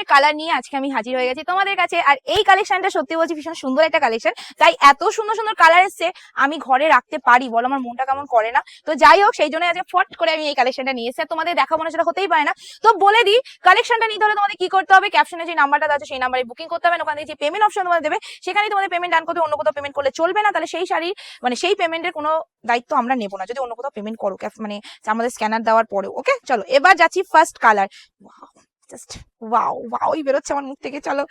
এর কালার নিয়ে আজকে আমি হাজির হয়ে গেছি তোমাদের কাছে। আর এই কালেকশনটা সত্যি বলছি, ভীষণ সুন্দর একটা কালেকশন তাই এত সুন্দর সুন্দর কালার এসছে, আমি ঘরে রাখতে পারি, বলো, আমার মনটা কেমন করে না? তো যাই হোক, সেই জন্য আজকে ফট করে আমি এই কালেকশনটা নিয়ে আর তোমাদের দেখাবো না, সেটা হতেই পারে না। তো বলে দিই কালেকশনটা নিতে হলে তোমাদের কি করতে হবে? ক্যাপশনে যে নাম্বারটা আছে, সেই নাম্বারে বুকিং করতে হবে। ওখানে যে পেমেন্ট অপশন তোমাদের দেবে সেখানে তোমাদের পেমেন্ট ডান করতে অন্য কোথাও পেমেন্ট করলে চলবে না। তাহলে সেই শাড়ি মানে সেই পেমেন্টের কোনো দায়িত্ব আমরা নেব না। যদি অন্য কোথাও পেমেন্ট করো মানে আমাদের স্ক্যানার দেওয়ার পরেও। ওকে চলো, এবার যাচ্ছি ফার্স্ট কালার জাস্ট ওয়াও ওয়াওই বেরোচ্ছে আমার মুখ থেকে, চলো।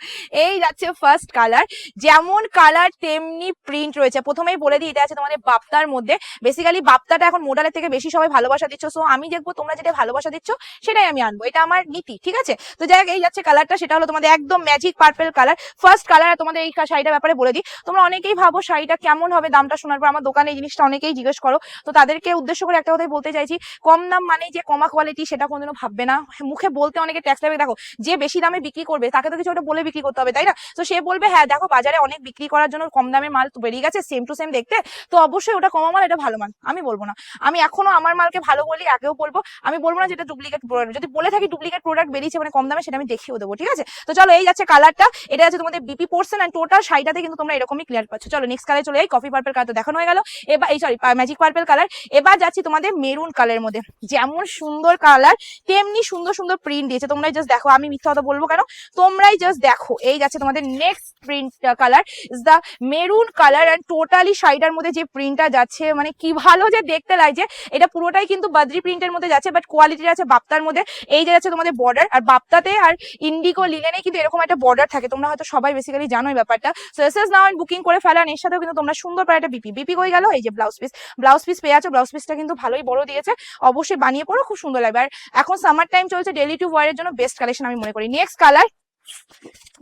এই যাচ্ছে ফার্স্ট কালার যেমন কালার তেমনি প্রিন্ট রয়েছে। প্রথমেই বলে দিই, এটা আছে তোমাদের বাপ্তার মধ্যে। বেসিক্যালি বাপ্তাটা এখন মোডালের থেকে বেশি সবাই ভালোবাসা দিচ্ছ। সো আমি দেখব তোমরা যেটা ভালোবাসা দিচ্ছ, সেটাই আমি আনব। এটা আমার নীতি, ঠিক আছে? তো যাই হোক, এই যাচ্ছে কালারটা সেটা হলো তোমাদের একদম magic purple colour first colour তোমাদের এই শাড়িটার ব্যাপারে বলে দিই। তোমরা অনেকেই ভাবো শাড়িটা কেমন হবে, দামটা শোনার পর। আমার দোকানে এই জিনিসটা অনেকেই জিজ্ঞেস করো। তো তাদেরকে উদ্দেশ্য করে একটা কথাই বলতে চাইছি, কম দাম মানে যে কমা কোয়ালিটি সেটা কোনোদিনও ভাববে না। মুখে বলতে অনেকে ট্যাক্স লাগবে দেখো যে বেশি দামে বিক্রি করবে, তাকে তো কিছু একটা বলে বিক্রি করতে হবে, তাই না? তো সে বলবে হ্যাঁ দেখো, বাজারে অনেক বিক্রি করার জন্য কম দামে মাল বেরিয়ে গেছে সেম টু সেম দেখতে। তো অবশ্যই ওটা কমা মাল, এটা ভালো মাল, আমি বলব না। আমি এখনও আমার মালকে ভালো বলি, আগেও বলব। আমি বলব না যেটা ডুপ্লিকেট প্রোডাক্ট যদি বলে থাকি ডুপ্লিকেট প্রোডাক্ট বেরিয়েছে মানে কম দামে, সেটা আমি দেখিয়েও দেবো, ঠিক আছে? তো চলো, এই যাচ্ছে কালারটা এটা আছে তোমাদের বিপি পোর্সেন অ্যান্ড টোটাল শাড়িটাতে কিন্তু তোমরা এরকমই ক্লিয়ার পাচ্ছ। চলো নেক্সট কালার চলে যাই কফি পার্পল কালার তো দেখানো হয়ে গেল। এবার, এই সরি ম্যাজিক পার্পেল কালার এবার যাচ্ছি তোমাদের মেরুন কালারের মধ্যে। যেমন সুন্দর কালার তেমনি সুন্দর সুন্দর প্রিন্ট দিয়েছে। তোমরা জাস্ট দেখো, আমি মিথ্যা কথা বলব কেন? তোমরাই জাস্ট দেখো। এই যাচ্ছে তোমাদের next print colour is the maroon colour and totally শাড়িটার মধ্যে যে প্রিন্টটা যাচ্ছে মানে কি ভালো যে দেখতে লাগছে, এটা পুরোটাই কিন্তু বাদ্রি প্রিন্টের মধ্যে যাচ্ছে বাট কোয়ালিটি আছে বাপ্তার মধ্যে। এই যে যাচ্ছে তোমাদের বর্ডার আর বাপ্তাতে আর ইন্ডিগো লিলেনে কিন্তু এরকম একটা বর্ডার থাকে। তোমরা হয়তো সবাই বেসিক্যালি জানো এই ব্যাপারটা so S S now booking করে ফেলান এর সাথেও কিন্তু তোমরা সুন্দর করে একটা বিপি বিপি হয়ে গেল। এই যে ব্লাউজ পিস ব্লাউজ পিস পেয়ে আছো। ব্লাউজ পিসটা কিন্তু ভালোই বড় দিয়েছে। অবশ্যই বানিয়ে পড়ো, খুব সুন্দর লাগবে। আর এখন সামার টাইম চলছে ডেলি টু ওয়ার এর জন্য বেস্ট কালেকশন আমি মনে করি। Next colour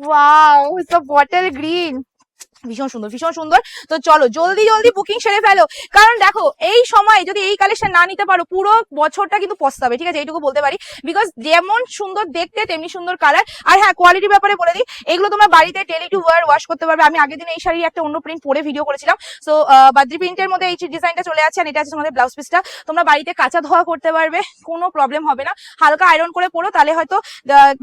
wow it's bottle green ভীষণ সুন্দর ভীষণ সুন্দর। তো চলো, জলদি জলদি বুকিং সেরে ফেলো। কারণ দেখো, এই সময় যদি এই কালেকশন না নিতে পারো, পুরো বছরটা কিন্তু পস্তাবে, ঠিক আছে? এইটুকু বলতে পারি। বিকজ যেমন সুন্দর দেখতে, তেমনি সুন্দর কালার আর হ্যাঁ কোয়ালিটির ব্যাপারে বলে দিই, এগুলো তোমরা বাড়িতে ডেলি টু ওয়ার ওয়াশ করতে পারবে। আমি আগের দিন এই শাড়ি একটা অন্য প্রিন্ট পরে ভিডিও করেছিলাম। সো বাদ্রি প্রিন্টের মধ্যে এই ডিজাইনটা চলে আছে আর এটা আছে তোমাদের ব্লাউজ পিসটা তোমরা বাড়িতে কাঁচা ধোয়া করতে পারবে, কোনো প্রবলেম হবে না। হালকা আয়রন করে পড়ো তাহলে হয়তো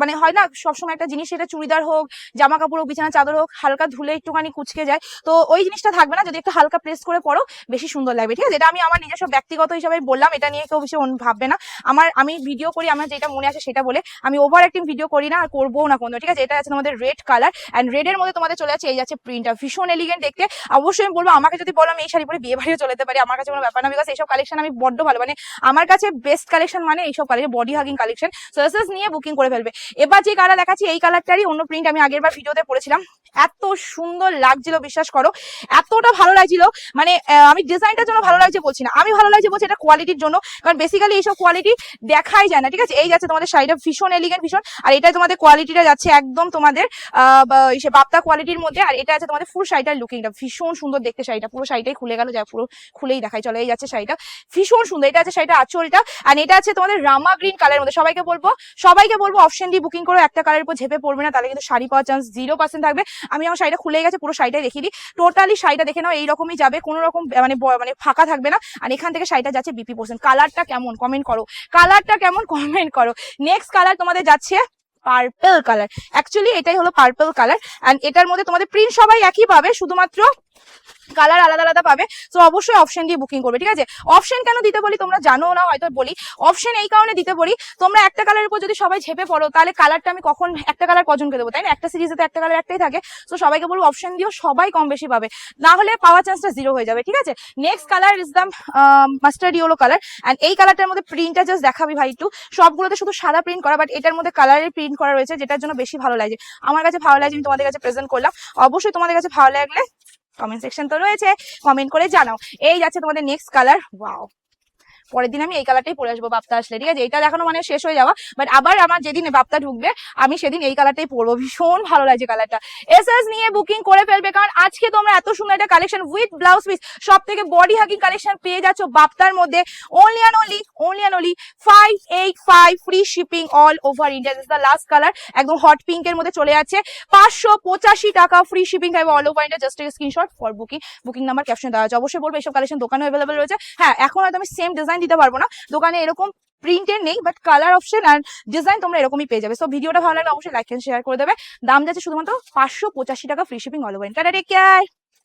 মানে হয় না, সবসময় একটা জিনিস এটা চুড়িদার হোক, জামা কাপড় হোক, বিছানা, চাদর হোক, হালকা ধুলে একটুখানি কুচকে যায়। তো ওই জিনিসটা থাকবে না, যদি একটু হালকা প্রেস করে পড়ো, বেশি সুন্দর লাগবে, ঠিক আছে? এটা আমি আমার নিজস্ব ব্যক্তিগত হিসাবে বললাম, এটা নিয়ে কেউ বেশি ভাববে না। আমার, আমি ভিডিও করি, আমার যেটা মনে আসে সেটা বলে, আমি ওভার অ্যাক্টিং ভিডিও করি না, আর করব না কোনো, ঠিক আছে? এটা আছে তোমাদের রেড কালার অ্যান্ড রেডের মধ্যে তোমাদের চলে যাচ্ছে, এই যাচ্ছে প্রিন্টটা ভীষণ এলিগেন্ট দেখতে। অবশ্যই আমি বলব, আমাকে যদি বলো আমি এই শাড়ি পরে বিয়ে বাড়িও চলে যেতে পারি, আমার কাছে কোনো ব্যাপার না বিকজ এইসব কালেকশন আমি বড্ড ভালো মানে আমার কাছে বেস্ট কালেকশন মানে এইসব কালেকশন বডি হাগিং কালেকশন সোয়েসেস নিয়ে বুকিং করে ফেলবে। এবার যে কালার দেখাচ্ছি, এই কালারটারই অন্য প্রিন্ট আমি আগের বার ভিডিওতে পড়েছিলাম। এত সুন্দর লাগছিল, বিশ্বাস করো। এতটা ভালো লাগছিল মানে আমি ডিজাইনটার জন্য ভালো লাগছে বলছি না। আমি ভালো লাগছে বলছি এটা কোয়ালিটির জন্য, কারণ বেসিক্যালি এইসব কোয়ালিটি দেখাই যায় না, ঠিক আছে? এই যাচ্ছে তোমাদের শাড়িটা, ভীষণ এলিগেন্ট ভীষণ। আর এটা তোমাদের কোয়ালিটিটা যাচ্ছে একদম তোমাদের বাপ্তা কোয়ালিটির মধ্যে, আর এটা আছে তোমাদের ফুল শাড়িটার লুকিংটা ভীষণ সুন্দর দেখতে শাড়িটা, পুরো শাড়িটাই খুলে গেল, যা পুরো খুলেই দেখাই চলে, এই যাচ্ছে শাড়িটা। ভীষণ সুন্দর, এটা আছে শাড়িটা আঁচলটা আর এটা আছে তোমাদের রামা গ্রিন কালারের মধ্যে। সবাইকে বলব সবাইকে বলব অপশন দিয়ে বুকিং করো, একটা কালারের উপর ঝেপে পড়বে না, তাহলে কিন্তু শাড়ি পাওয়ার চান্স জিরো পার্সেন্ট থাকবে। আমি আমার শাড়িটা খুলে গেছে, পুরো শাড়িটাই দেখিয়ে দিই। টোটালি শাড়িটা দেখে নাও, এইরকমই যাবে কোনো রকম মানে মানে ফাঁকা থাকবে না। আর এখান থেকে শাড়িটা যাচ্ছে বিপি পোর্শন কালারটা কেমন? কমেন্ট করো। কালারটা কেমন? কমেন্ট করো। নেক্সট কালার তোমাদের যাচ্ছে পার্পল কালার অ্যাকচুয়ালি এটাই হলো পার্পল কালার অ্যান্ড এটার মধ্যে তোমাদের প্রিন্ট সবাই একই পাবে, শুধুমাত্র কালার আলাদা আলাদা পাবে। তো অবশ্যই অপশন দিয়ে বুকিং করবে, ঠিক আছে? অপশন কেন দিতে বলি তোমরা জানো না, হয়তো বলি। অপশন এই কারণে দিতে বলি, তোমরা একটা কালারের উপর যদি সবাই ঝেপে পড়ো, তাহলে কালারটা আমি কখন, একটা কালার কজনকে দেবো, তাই না? একটা সিরিজে তো একটা কালার একটাই থাকে। তো সবাইকে বলব অপশন দিও, সবাই কম বেশি পাবে। না হলে পাওয়ার চান্সটা জিরো হয়ে যাবে, ঠিক আছে? Next colour is the mustard yellow colour and এই কালারটার মধ্যে প্রিন্টটা জাস্ট দেখাবি ভাই একটু। সবগুলোতে শুধু সাদা প্রিন্ট করা বাট এটার মধ্যে কালারের প্রিন্ট করা রয়েছে, যেটার জন্য বেশি ভালো লাগে আমার কাছে ভালো লাগছে, আমি তোমাদের কাছে প্রেজেন্ট করলাম। অবশ্যই তোমাদের কাছে ভালো লাগলে কমেন্ট সেকশন তো রয়েছে কমেন্ট করে জানাও। এই যাচ্ছে তোমাদের নেক্সট কালার ওয়াও পরের দিন আমি এই কালারটাই পরে আসব বাপ্তা আসলে, ঠিক আছে? এটা দেখানো মানে শেষ হয়ে যাওয়া বাট আবার আমার যেদিন বাপ্তা ঢুকবে, আমি সেদিন এই কালারটাই পরবো। ভীষণ ভালো লাগছে কালারটা এস এস নিয়ে বুকিং করে ফেলবে, কারণ আজকে তোমরা এত সুন্দর একটা কালেকশন উইথ ব্লাউজ পিস সব থেকে বডি হাকিং কালেকশন পেয়ে যাচ্ছ বাপ্তার মধ্যে। Only and only only and only five eight five free shipping all over India this the last colour একদম হট পিঙ্ক এর মধ্যে চলে যাচ্ছে পাঁচশো পঁচাশি টাকা ফ্রি শিপিং থাকবে all over India just screenshot for booking booking number caption দেওয়া আছে। অবশ্যই বলব, এইসব কালেকশন দোকানে অ্যাভেলেবল রয়েছে। হ্যাঁ এখন হয়তো আমি সেম ডিজাইন দিতে পারব না। দোকানে এরকম প্রিন্টের নেই বাট কালার অপশন আর ডিজাইন তোমরা এরকমই পেয়ে যাবে। সো ভিডিওটা ভালো লাগলে অবশ্যই লাইক এন্ড শেয়ার করে দেবে। দাম যাচ্ছে শুধুমাত্র পাঁচশো পঁচাশি টাকা free shipping all over tata take care